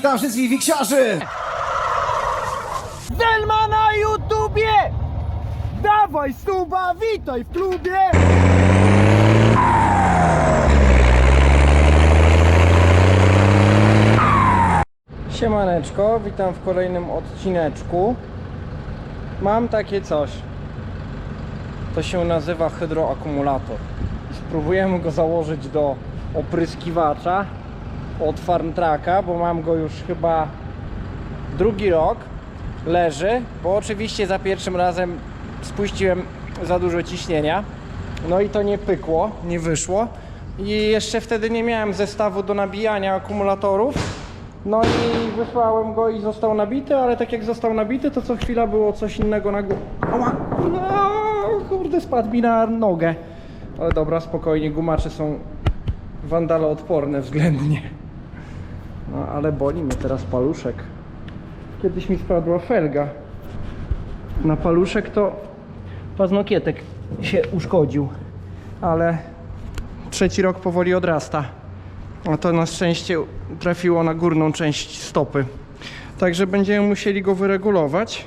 witam wszystkich wiksiarzy! Delma na YouTubie! Dawaj suba, witaj w klubie! Siemaneczko, witam w kolejnym odcineczku. Mam takie coś. To się nazywa hydroakumulator. Spróbujemy go założyć do opryskiwacza od Farmtraka, bo mam go już chyba drugi rok leży, bo oczywiście za pierwszym razem spuściłem za dużo ciśnienia. No i to nie pykło, nie wyszło. I jeszcze wtedy nie miałem zestawu do nabijania akumulatorów. No i wysłałem go i został nabity, ale tak jak został nabity, to co chwila było coś innego na górze. Kurde, spadł mi na nogę. Ale dobra, spokojnie, gumacze są wandaloodporne względnie. No ale boli mnie teraz paluszek. Kiedyś mi spadła felga. Na paluszek to paznokietek się uszkodził, ale trzeci rok powoli odrasta. A to na szczęście trafiło na górną część stopy. Także będziemy musieli go wyregulować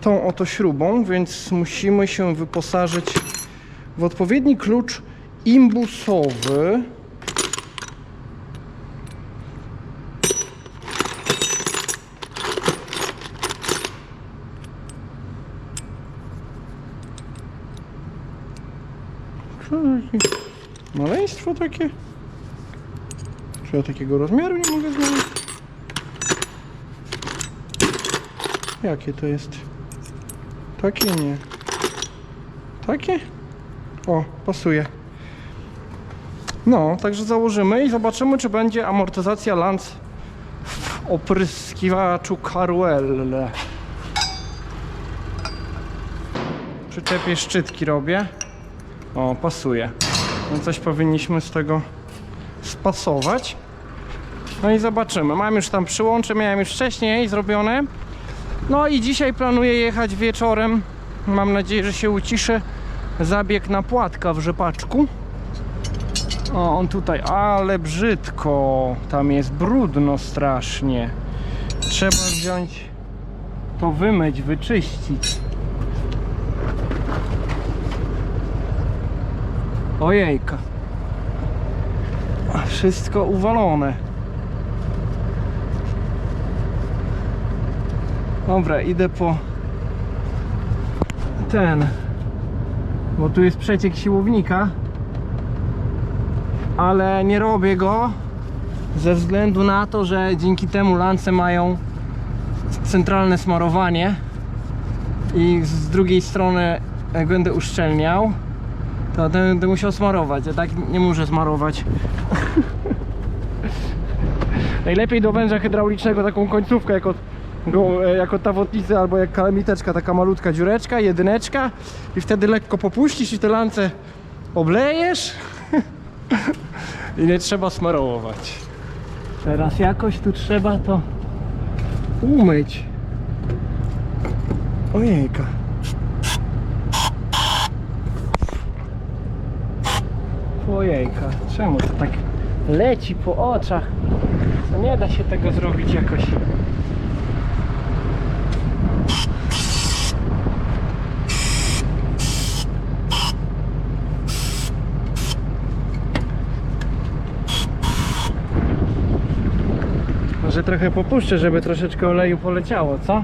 tą oto śrubą, więc musimy się wyposażyć w odpowiedni klucz imbusowy. Maleństwo takie? Czy ja takiego rozmiaru nie mogę znaleźć? Jakie to jest? Takie nie. Takie? O, pasuje. No, także założymy i zobaczymy, czy będzie amortyzacja Lance w opryskiwaczu Caruel. Przyczepię szczytki robię. O, pasuje. No coś powinniśmy z tego spasować. No i zobaczymy. Mam już tam przyłącze, miałem już wcześniej zrobione. No i dzisiaj planuję jechać wieczorem. Mam nadzieję, że się uciszy. Zabieg na płatka w rzepaczku. O, on tutaj, ale brzydko. Tam jest brudno strasznie. Trzeba wziąć to wymyć, wyczyścić. Ojejka. Wszystko uwalone. Dobra, idę po ten. Bo tu jest przeciek siłownika. Ale nie robię go ze względu na to, że dzięki temu lance mają centralne smarowanie i z drugiej strony będę uszczelniał to będę musiał smarować, a tak nie muszę smarować. Najlepiej do węża hydraulicznego taką końcówkę jako, go, e, jako tawotnicy albo jak kalamiteczka, taka malutka dziureczka, jedyneczka i wtedy lekko popuścisz i te lance oblejesz i nie trzeba smarować. Teraz jakoś tu trzeba to umyć. Ojejka. Ojejka, czemu to tak leci po oczach? To nie da się tego zrobić jakoś. Może trochę popuszczę, żeby troszeczkę oleju poleciało, co?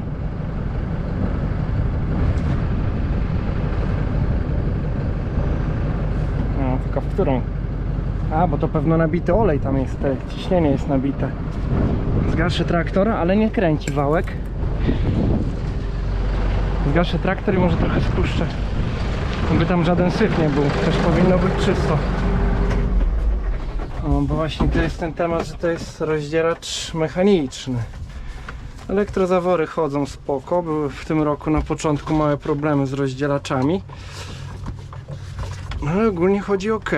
No, tylko w którą? A, bo to pewno nabity olej tam jest, te ciśnienie jest nabite. Zgaszę traktor, ale nie kręci wałek. Zgaszę traktor i może trochę spuszczę. By tam żaden syf nie był, też powinno być czysto. O, bo właśnie to jest ten temat, że to jest rozdzieracz mechaniczny. Elektrozawory chodzą spoko, były w tym roku na początku małe problemy z rozdzielaczami. Ale ogólnie chodzi ok.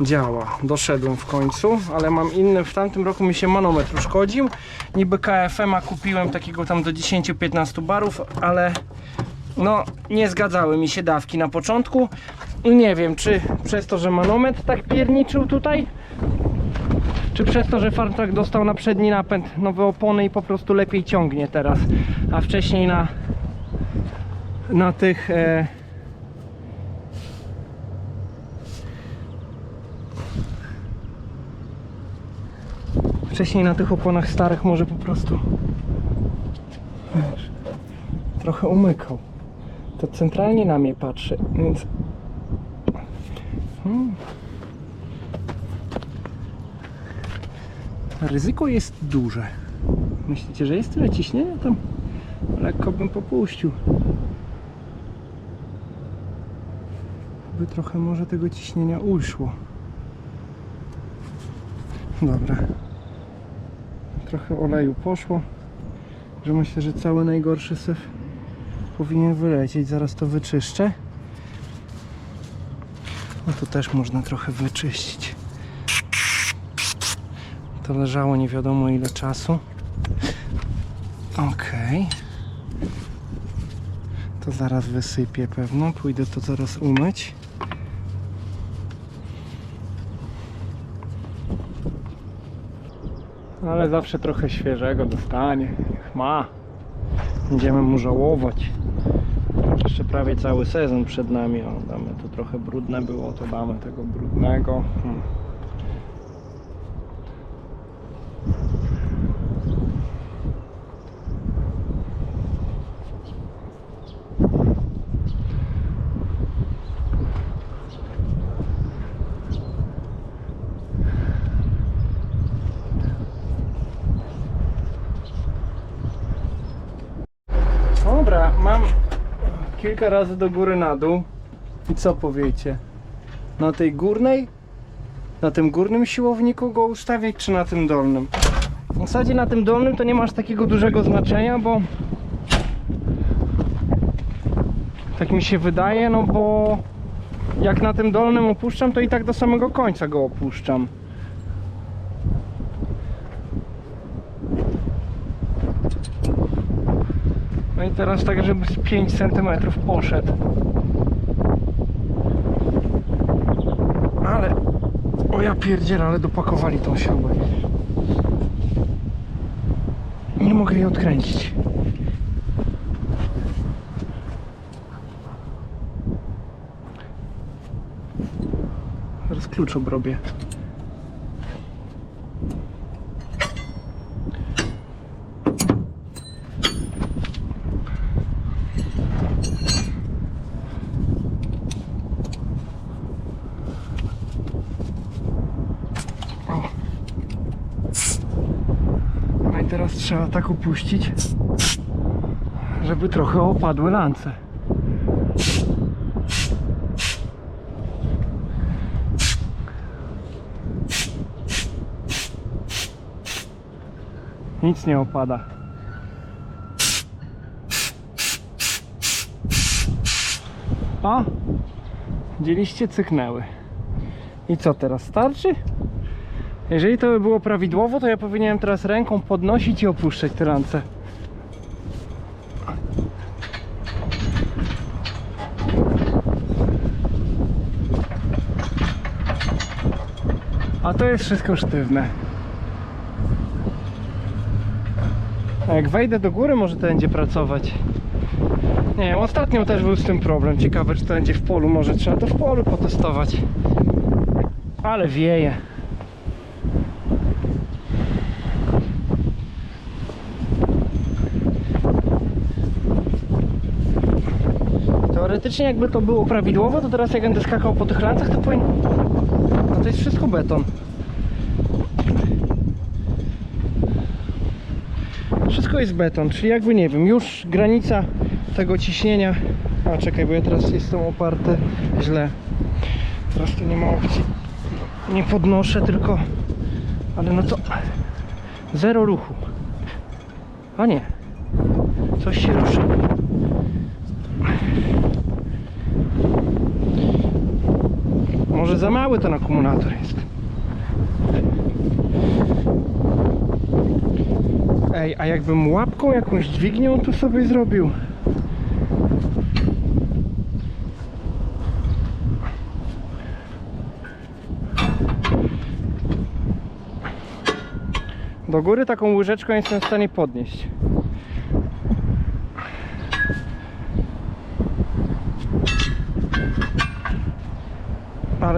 Działa. Doszedłem w końcu, ale mam inny. W tamtym roku mi się manometr uszkodził. Niby KFM-a kupiłem takiego tam do 10-15 barów, ale no nie zgadzały mi się dawki na początku. Nie wiem, czy przez to, że manometr tak pierniczył tutaj, czy czy przez to, że Fartrak dostał na przedni napęd nowe opony i po prostu lepiej ciągnie teraz, a wcześniej na na tych e, wcześniej na tych oponach starych może po prostu wiesz, trochę umykał. To centralnie na mnie patrzy więc hmm. ryzyko jest duże. Myślicie, że jest tyle ciśnienia tam? Lekko bym popuścił. By trochę może tego ciśnienia uszło. Dobra trochę oleju poszło że myślę, że cały najgorszy syf powinien wylecieć. Zaraz to wyczyszczę. No tu też można trochę wyczyścić. To leżało nie wiadomo ile czasu. Okej. To zaraz wysypię pewno. Pójdę to zaraz umyć ale zawsze trochę świeżego dostanie. Ma. Będziemy mu żałować. Jeszcze prawie cały sezon przed nami. O, damy tu trochę brudne było to damy tego brudnego. Hmm. Dobra, mam kilka razy do góry na dół. I co powiecie? Na tej górnej? Na tym górnym siłowniku go ustawiać, czy na tym dolnym? W zasadzie na tym dolnym to nie masz takiego dużego znaczenia, bo tak mi się wydaje, no bo jak na tym dolnym opuszczam, to i tak do samego końca go opuszczam. No i teraz tak, żeby z 5 cm poszedł. Ale... O ja pierdzielę, ale dopakowali tą śrubę. Nie mogę jej odkręcić. Teraz klucz obrobię. Teraz trzeba tak upuścić, żeby trochę opadły lance. Nic nie opada. O! Widzieliście, cyknęły. I co teraz, starczy? Jeżeli to by było prawidłowo, to ja powinienem teraz ręką podnosić i opuszczać te ręce. A to jest wszystko sztywne. A jak wejdę do góry, może to będzie pracować. Nie wiem, ostatnio też był z tym problem. Ciekawe, czy to będzie w polu. Może trzeba to w polu potestować. Ale wieje. Teoretycznie jakby to było prawidłowo, to teraz jak będę skakał po tych lancach, to powinien... No to jest wszystko beton. Wszystko jest beton, czyli jakby nie wiem, już granica tego ciśnienia... A czekaj, bo ja teraz jestem oparty źle. Teraz tu nie ma opcji. Nie podnoszę, tylko... Ale no to... Zero ruchu. A nie. Coś się ruszyło. Może za mały ten akumulator jest. Ej, a jakbym łapką jakąś dźwignią tu sobie zrobił? Do góry taką łyżeczką jestem w stanie podnieść.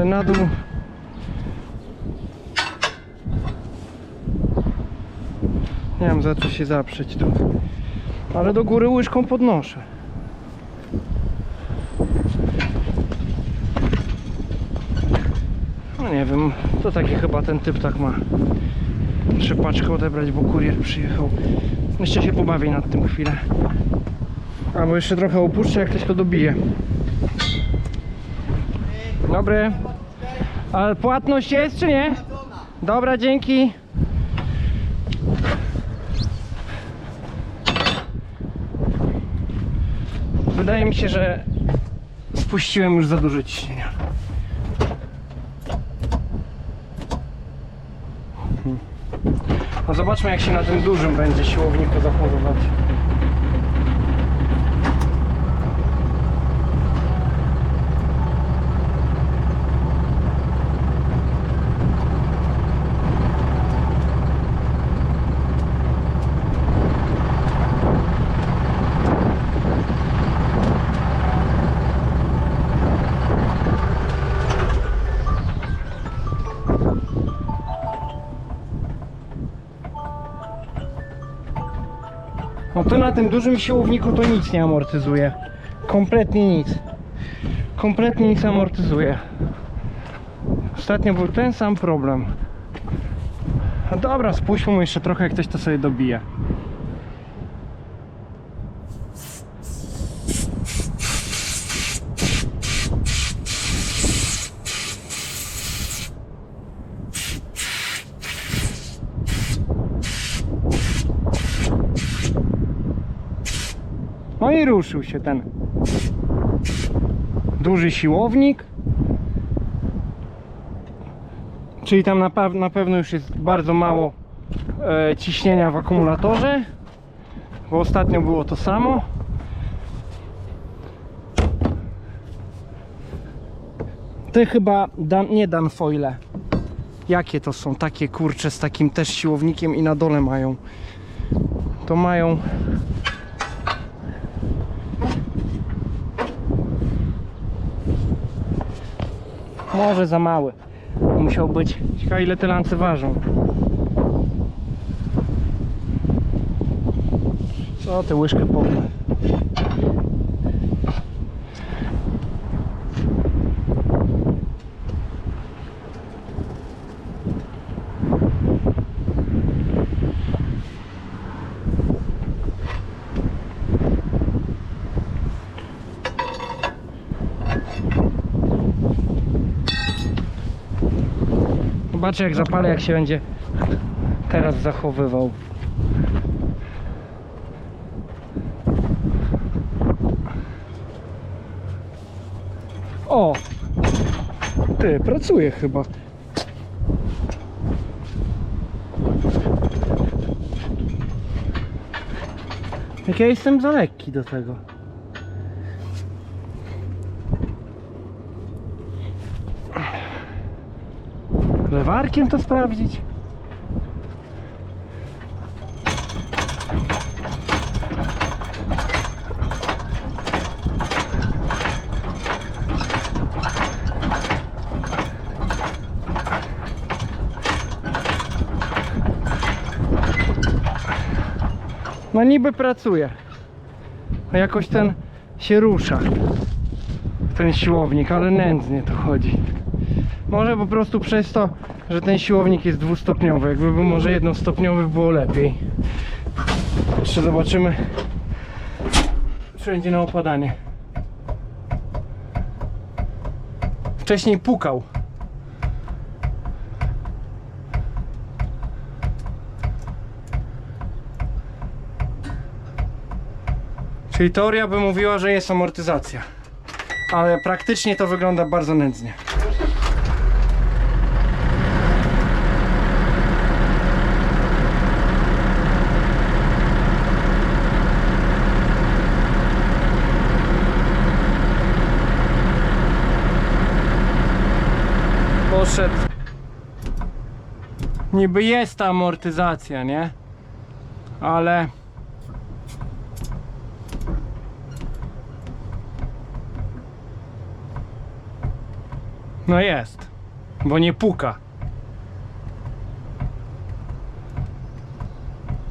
Na dół. Nie wiem za co się zaprzeć tu. Ale do góry łyżką podnoszę. No nie wiem, to taki chyba ten typ tak ma. Muszę paczkę odebrać, bo kurier przyjechał. Jeszcze się pobawię nad tym chwilę. Albo jeszcze trochę opuszczę, jak ktoś to dobije. Dobry. Ale płatność jest czy nie? Dobra, dzięki. Wydaje mi się, że spuściłem już za dużo ciśnienia. No zobaczmy jak się na tym dużym będzie siłowniku zachowywać. To na tym dużym siłowniku to nic nie amortyzuje. Kompletnie nic. Kompletnie nic amortyzuje. Ostatnio był ten sam problem. No dobra, mu jeszcze trochę, jak ktoś to sobie dobije. No i ruszył się ten duży siłownik. Czyli tam na, na pewno już jest bardzo mało e, ciśnienia w akumulatorze. Bo ostatnio było to samo. Te chyba dan, nie dan foile. Jakie to są? Takie kurcze z takim też siłownikiem i na dole mają. To mają Może za mały. Musiał być. Ciekawe ile te lance ważą. Co ty łyżkę popnę? Zobaczę jak zapalę, jak się będzie teraz zachowywał. O! Ty, pracuje chyba. Jak ja jestem za lekki do tego. Lewarkiem to sprawdzić? No niby pracuje. A jakoś ten się rusza. Ten siłownik, ale nędznie to chodzi. Może po prostu przez to, że ten siłownik jest dwustopniowy. Jakby był może jednostopniowy było lepiej. Jeszcze zobaczymy. Czy będzie na opadanie. Wcześniej pukał. Czyli teoria by mówiła, że jest amortyzacja. Ale praktycznie to wygląda bardzo nędznie. Poszedł. Niby jest ta amortyzacja, nie? Ale... No jest, bo nie puka.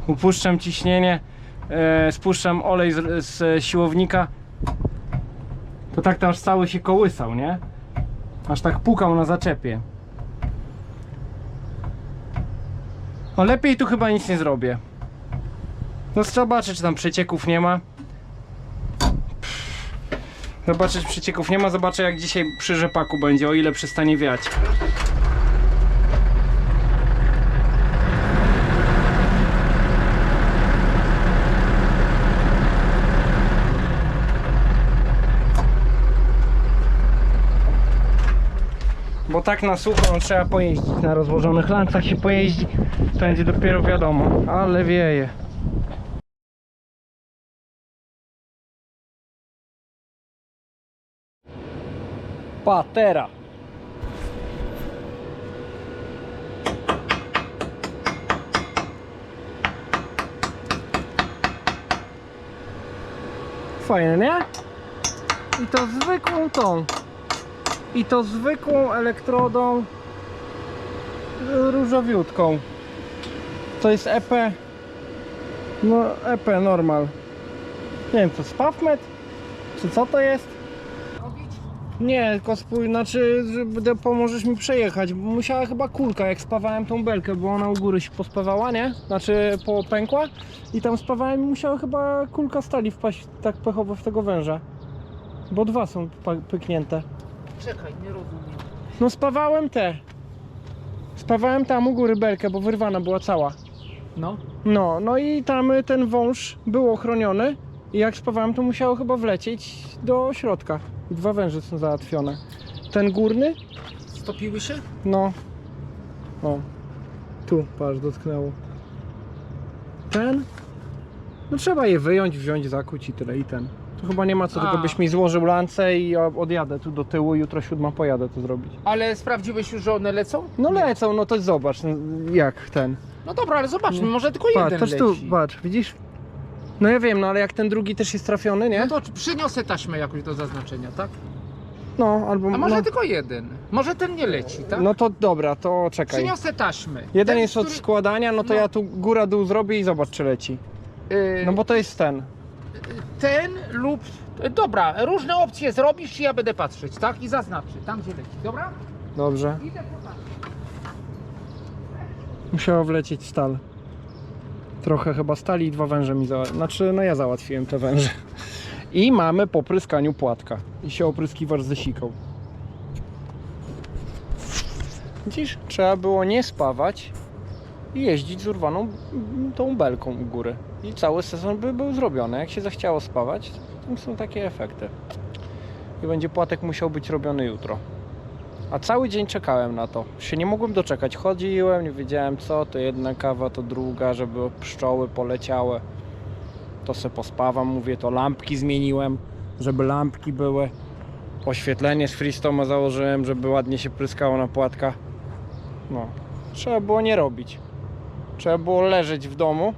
Upuszczam ciśnienie, e, spuszczam olej z, z siłownika. To tak to aż cały się kołysał, nie? Aż tak pukał na zaczepie. O, lepiej tu chyba nic nie zrobię. No zobaczę, czy tam przecieków nie ma. Zobaczę, czy przecieków nie ma. Zobaczę, jak dzisiaj przy rzepaku będzie, o ile przestanie wiać. Bo tak na sucho no, trzeba pojeździć. Na rozłożonych lancach się pojeździ, to będzie dopiero wiadomo. Ale wieje. Patera. Fajne, nie? I to zwykłą tą. I to zwykłą elektrodą różowiutką. To jest EP. No EP normal. Nie wiem, to spawmet? Czy co to jest? Nie, tylko spój, znaczy, pomożesz mi przejechać, bo musiała chyba kulka, jak spawałem tą belkę, bo ona u góry się pospawała, nie? Znaczy, popękła i tam spawałem i musiała chyba kulka stali wpaść tak pechowo w tego węża. Bo dwa są pyknięte. Czekaj, nie rozumiem. No spawałem te. Spawałem tam u góry belkę, bo wyrwana była cała. No. No, no i tam y, ten wąż był ochroniony i jak spawałem to musiało chyba wlecieć do środka. I Dwa węże są załatwione. Ten górny, Stopiły się? no. O. Tu, patrz, dotknęło. Ten? No trzeba je wyjąć, wziąć, zakuć i tyle i ten. Tu chyba nie ma co, tylko A. byś mi złożył lance i ja odjadę tu do tyłu, jutro siódma pojadę to zrobić. Ale sprawdziłeś już, że one lecą? No lecą, no to zobacz, no, jak ten. No dobra, ale zobaczmy, może tylko Patrz, jeden leci. tu, patrz, widzisz? No ja wiem, no ale jak ten drugi też jest trafiony, nie? No to przyniosę taśmę jakoś do zaznaczenia, tak? No, albo... A może no, tylko jeden? Może ten nie leci, tak? no to dobra, to czekaj. Przyniosę taśmę. Jeden Ten, jest od który- składania, no to no. ja tu góra dół zrobię i zobacz czy leci. Yy, No bo to jest ten. Ten lub... Dobra, różne opcje zrobisz i ja będę patrzeć, tak? I zaznaczę, tam gdzie leci, dobra? Dobrze. Idę popatrzeć. Musiało wlecieć stal. Trochę chyba stali i dwa węże mi załatwiłem. Znaczy, no ja załatwiłem te węże. I mamy po pryskaniu płatka. I się opryskiwacz zesikał. Widzisz, trzeba było nie spawać i jeździć z urwaną tą belką u góry. I cały sezon by był zrobiony. Jak się zachciało spawać, to są takie efekty. I będzie płatek musiał być robiony jutro. A cały dzień czekałem na to. Się nie mogłem doczekać. Chodziłem, nie wiedziałem co, to jedna kawa, to druga, żeby pszczoły poleciały. To se pospawam, mówię, to lampki zmieniłem, żeby lampki były. Oświetlenie z Freestoma założyłem, żeby ładnie się pryskało na płatka. No, trzeba było nie robić. Trzeba było leżeć w domu,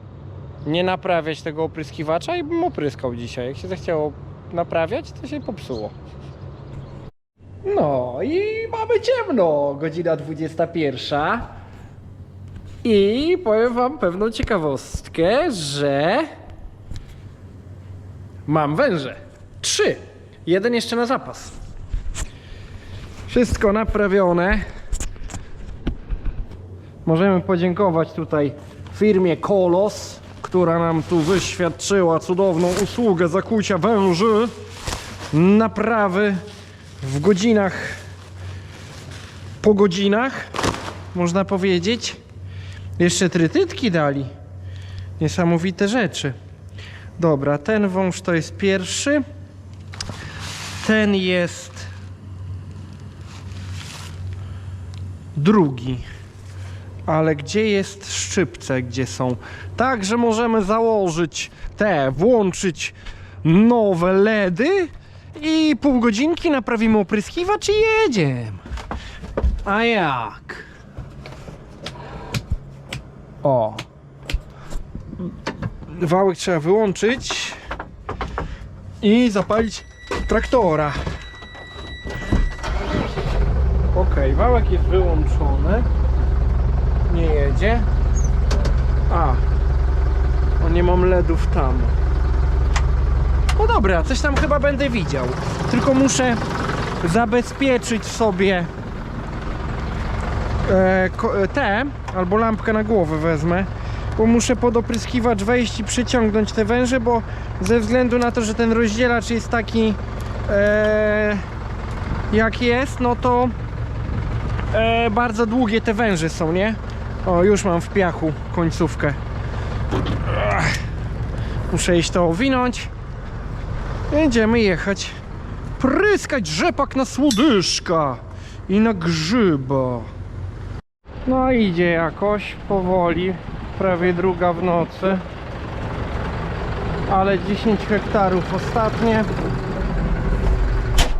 nie naprawiać tego opryskiwacza i bym opryskał dzisiaj. Jak się zechciało naprawiać, to się popsuło. No i mamy ciemno, godzina 21. I powiem wam pewną ciekawostkę, że mam węże. Trzy. Jeden jeszcze na zapas. Wszystko naprawione. Możemy podziękować tutaj firmie Kolos, która nam tu wyświadczyła cudowną usługę zakucia węży. Naprawy w godzinach po godzinach można powiedzieć. Jeszcze trytytki dali. Niesamowite rzeczy. Dobra ten wąż to jest pierwszy. Ten jest drugi ale gdzie jest szczypce gdzie są także możemy założyć te włączyć nowe LEDy i pół godzinki naprawimy opryskiwacz i jedziemy. A jak? O. Wałek trzeba wyłączyć i zapalić traktora. Ok, wałek jest wyłączony. Nie jedzie. A. O, nie mam LEDów tam. No dobra, coś tam chyba będę widział. Tylko muszę zabezpieczyć sobie e, te, albo lampkę na głowę wezmę, bo muszę pod opryskiwacz wejść i przyciągnąć te węże, bo ze względu na to, że ten rozdzielacz jest taki e, jak jest, no to e, bardzo długie te węże są, nie? O, już mam w piachu końcówkę. Muszę iść to owinąć. Będziemy jechać pryskać rzepak na słodyszka i na grzyba. No idzie jakoś powoli, prawie druga w nocy. Ale 10 hektarów ostatnie.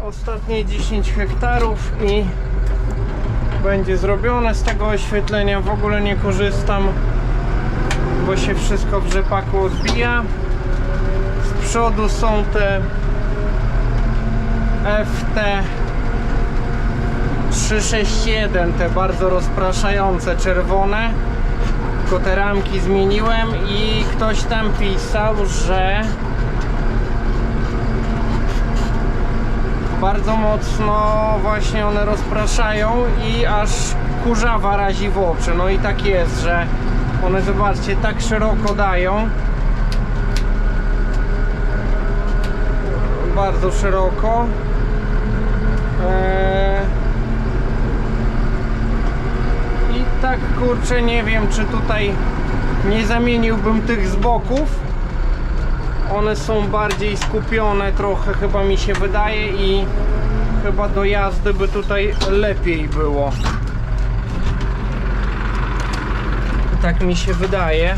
Ostatnie 10 hektarów i będzie zrobione z tego oświetlenia. W ogóle nie korzystam, bo się wszystko w rzepaku odbija. Z przodu są te FT 361, te bardzo rozpraszające czerwone. Tylko te ramki zmieniłem i ktoś tam pisał, że bardzo mocno właśnie one rozpraszają i aż kurzawa razi w oczy. No i tak jest, że one zobaczcie, tak szeroko dają. Bardzo szeroko. Eee... I tak kurczę nie wiem czy tutaj nie zamieniłbym tych z boków. One są bardziej skupione trochę chyba mi się wydaje i chyba do jazdy by tutaj lepiej było. Tak mi się wydaje.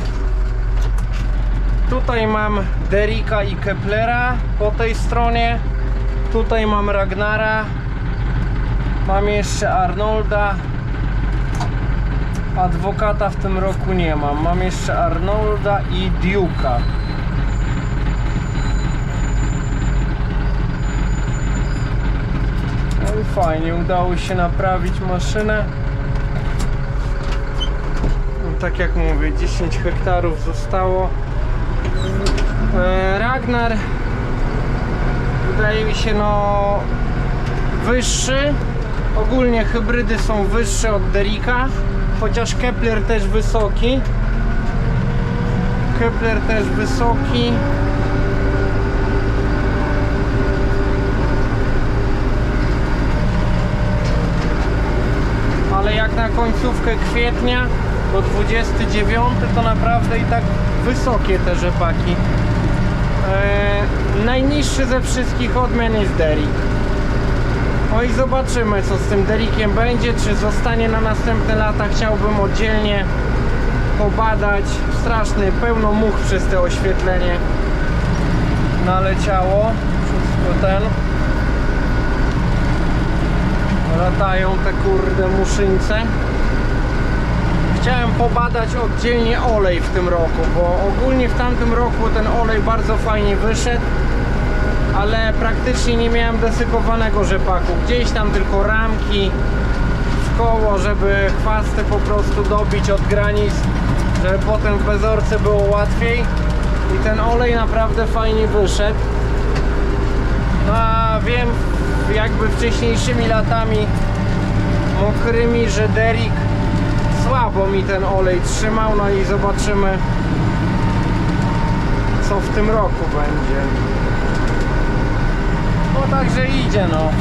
Tutaj mam Derika i Keplera po tej stronie. Tutaj mam Ragnara. Mam jeszcze Arnolda. Adwokata w tym roku nie mam. Mam jeszcze Arnolda i Duke'a. I fajnie, udało się naprawić maszynę. No, tak jak mówię, 10 hektarów zostało. E, Ragnar wydaje mi się no wyższy. Ogólnie hybrydy są wyższe od Derika, chociaż Kepler też wysoki. Kepler też wysoki. Ale jak na końcówkę kwietnia do 29 to naprawdę i tak wysokie te rzepaki. Eee, najniższy ze wszystkich odmian jest Derik. No i zobaczymy co z tym Derikiem będzie, czy zostanie na następne lata. Chciałbym oddzielnie pobadać. Straszny, pełno much przez te oświetlenie naleciało. Wszystko ten. Latają te kurde muszyńce. Chciałem pobadać oddzielnie olej w tym roku, bo ogólnie w tamtym roku ten olej bardzo fajnie wyszedł, ale praktycznie nie miałem desykowanego rzepaku. Gdzieś tam tylko ramki w koło, żeby chwasty po prostu dobić od granic, żeby potem w bezorce było łatwiej. I ten olej naprawdę fajnie wyszedł. No a wiem jakby wcześniejszymi latami mokrymi, że Derek słabo mi ten olej trzymał, no i zobaczymy co w tym roku będzie. No także idzie no.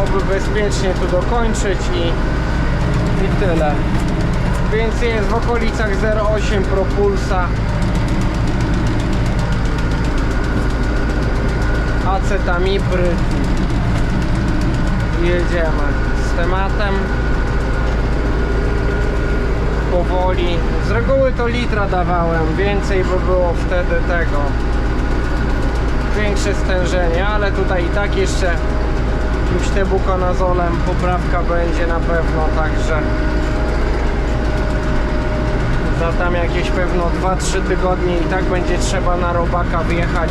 Oby bezpiecznie tu dokończyć i, i tyle. Więc jest w okolicach 0,8 propulsa. Acetamipry. Jedziemy z tematem. Powoli. Z reguły to litra dawałem, więcej by było wtedy tego. Większe stężenie, ale tutaj i tak jeszcze jakimś tebukonazolem poprawka będzie na pewno, także za tam jakieś pewno 2-3 tygodnie i tak będzie trzeba na robaka wyjechać,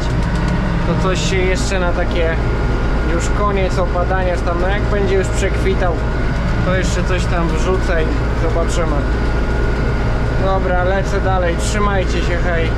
to coś się jeszcze na takie już koniec opadania, tam no jak będzie już przekwitał, to jeszcze coś tam wrzucę i zobaczymy. Dobra, lecę dalej, trzymajcie się, hej.